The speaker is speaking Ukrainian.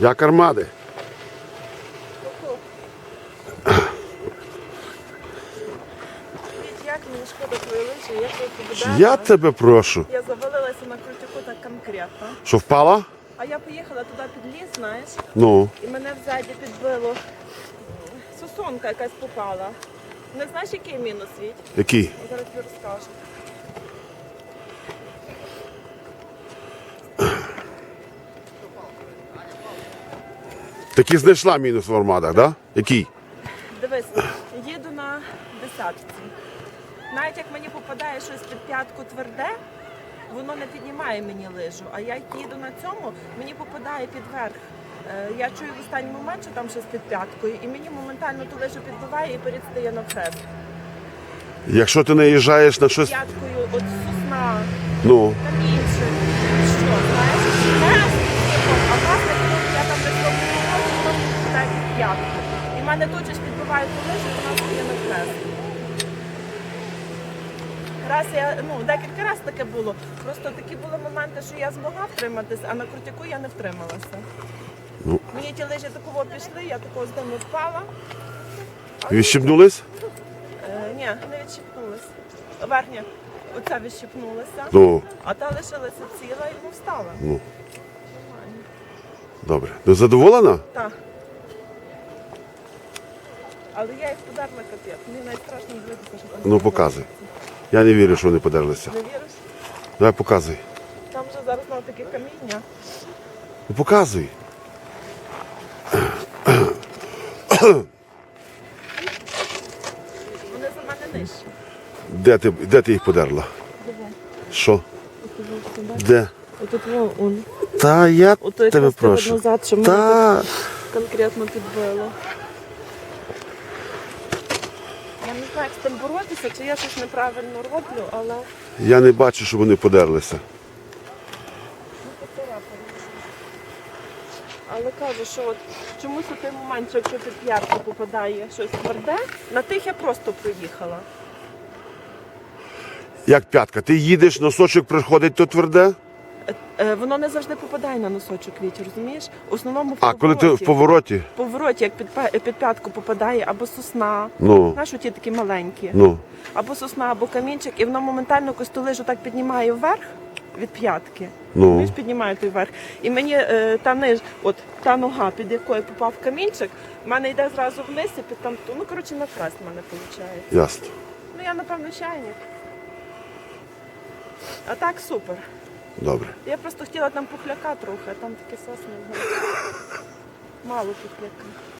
Як армади. Як мені шкода твої лижі, як я тебе прошу. Я завалилася на крутику так конкретно. Що впала? А я поїхала туди під ліс, знаєш, Ну. і мене взаді підбило. Сосонка якась попала. Не знаєш, який мінус Віть? Який? Зараз тобі розкажу. Таки знайшла мінус в армадах, да? Який? Дивись, їду на десятці. Навіть як мені попадає щось під п'ятку тверде, воно не піднімає мені лижу. А я їду на цьому, мені попадає під верх. Е, Я чую в останній момент, що там щось під п'яткою, і мені моментально ту лижу підбиває і перестає на хрест. Якщо ти наїжджаєш на щось. П'яткою от сосна, Ну. камінчик, що, знаєш, хрест, а власне, коли я там не зроблю, воно підпадає під п'ятку. І в мене тут ж підбиває ту лижу, і вона стає на хрест. Раз я, ну, декілька разів таке було. Просто такі були моменти, що я змогла втриматись, а на крутяку я не втрималася. Ну. Мені ті лижі такого пішли, я такого з дому впала. Відщипнулись? Е, ні, не відщипнулася. Верхня, оця відщипнулася, Ну. а та лишилася ціла і не встала. Ну. Добре. Ти задоволена? Так. Але я їх подарила капець. Мені навіть страшно дивитися, що там. Ну, показуй. Я не вірю, що вони подерлися. Не віриш? Давай показуй. Там вже зараз на таке каміння. Ну показуй. Вони за мене нижчі. Де ти, де ти їх подерла? Диви. Що? Тут. Де? Отут вон он. Та я Ото тебе якраз тебе прошу. назад, що мене Та конкретно підбило. Я не знаю, як з тим боротися, чи я щось неправильно роблю, але я не бачу, що вони подерлися. Але кажу, що от чомусь у той момент, що якщо під п'ятку попадає щось тверде, на тих я просто проїхала. Як п'ятка, ти їдеш, носочок приходить, то тверде. Е, е, Воно не завжди попадає на носочок вітер, розумієш? В основному в А коли ти в повороті. В повороті, як під, пе- під п'ятку попадає або сосна, Ну, знаєш, ті такі маленькі, ну. або сосна, або камінчик, і воно моментально костолижу так піднімає вверх від п'ятки. Ну. Ж піднімає той вверх. І мені е, та ниж, от та нога, під якою попав камінчик, в мене йде зразу вниз і під там ту. Ну, коротше, на хрест в мене виходить. Ясно. Ну, я, напевно, чайник. А так супер. Добре. Я просто хотіла там пухляка трохи, а там таке сосни. Мало пухляка.